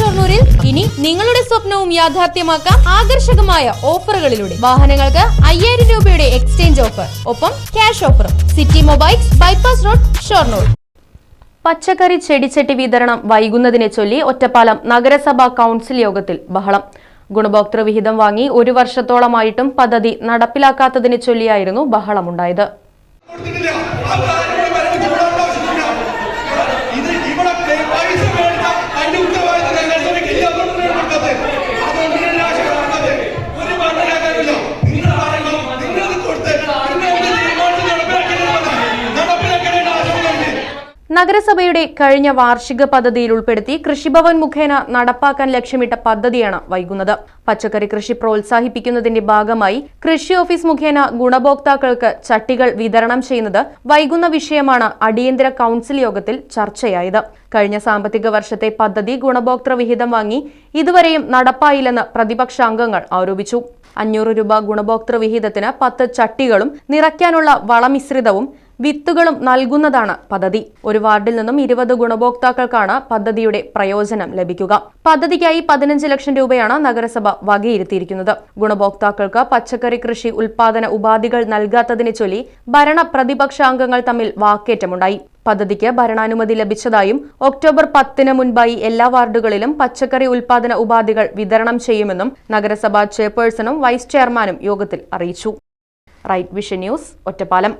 ഷൊർണൂരിൽ ഇനി നിങ്ങളുടെ സ്വപ്നവും യാഥാർത്ഥ്യമാക്കാം ആകർഷകമായ ഓഫറുകളിലൂടെ. വാഹനങ്ങൾക്ക് അയ്യായിരം രൂപയുടെ എക്സ്ചേഞ്ച് ഓഫർ ഒപ്പം ക്യാഷ് ഓഫറും. City mobiles bypass road Shoranur. പച്ചക്കറി ചെടിച്ചട്ടി വിതരണം വൈകുന്നതിനെ ചൊല്ലി ഒറ്റപ്പാലം നഗരസഭാ കൗൺസിൽ യോഗത്തിൽ ബഹളം. ഗുണഭോക്തൃ വിഹിതം വാങ്ങി ഒരു വർഷത്തോളമായിട്ടും പദ്ധതി നടപ്പിലാക്കാത്തതിനെ ചൊല്ലിയായിരുന്നു ബഹളമുണ്ടായത്. നഗരസഭയുടെ കഴിഞ്ഞ വാർഷിക പദ്ധതിയിൽ ഉൾപ്പെടുത്തി കൃഷിഭവൻ മുഖേന നടപ്പാക്കാൻ ലക്ഷ്യമിട്ട പദ്ധതിയാണ് വൈകുന്നത്. പച്ചക്കറി കൃഷി പ്രോത്സാഹിപ്പിക്കുന്നതിന്റെ ഭാഗമായി കൃഷി ഓഫീസ് മുഖേന ഗുണഭോക്താക്കൾക്ക് ചട്ടികൾ വിതരണം ചെയ്യുന്നത് വൈകുന്ന വിഷയമാണ് അടിയന്തര കൌൺസിൽ യോഗത്തിൽ ചർച്ചയായത്. കഴിഞ്ഞ സാമ്പത്തിക വർഷത്തെ പദ്ധതി ഗുണഭോക്തൃ വിഹിതം വാങ്ങി ഇതുവരെയും നടപ്പായില്ലെന്ന് പ്രതിപക്ഷ അംഗങ്ങൾ ആരോപിച്ചു. അഞ്ഞൂറ് രൂപ ഗുണഭോക്തൃ വിഹിതത്തിന് പത്ത് ചട്ടികളും നിറയ്ക്കാനുള്ള വളമിശ്രിതവും വിത്തുകളും നൽകുന്നതാണ് പദ്ധതി. ഒരു വാർഡിൽ നിന്നും ഇരുപത് ഗുണഭോക്താക്കൾക്കാണ് പദ്ധതിയുടെ പ്രയോജനം ലഭിക്കുക. പദ്ധതിക്കായി പതിനഞ്ച് ലക്ഷം രൂപയാണ് നഗരസഭ വകയിരുത്തിയിരിക്കുന്നത്. ഗുണഭോക്താക്കൾക്ക് പച്ചക്കറി കൃഷി ഉൽപാദന ഉപാധികൾ നൽകാത്തതിനെ ചൊല്ലി ഭരണ പ്രതിപക്ഷാംഗങ്ങൾ തമ്മിൽ വാക്കേറ്റമുണ്ടായി. പദ്ധതിക്ക് ഭരണാനുമതി ലഭിച്ചതായും ഒക്ടോബർ പത്തിന് മുൻപായി എല്ലാ വാർഡുകളിലും പച്ചക്കറി ഉൽപാദന ഉപാധികൾ വിതരണം ചെയ്യുമെന്നും നഗരസഭാ ചെയർപേഴ്സണും വൈസ് ചെയർമാനും യോഗത്തിൽ അറിയിച്ചു. Right vision news Ottapalam.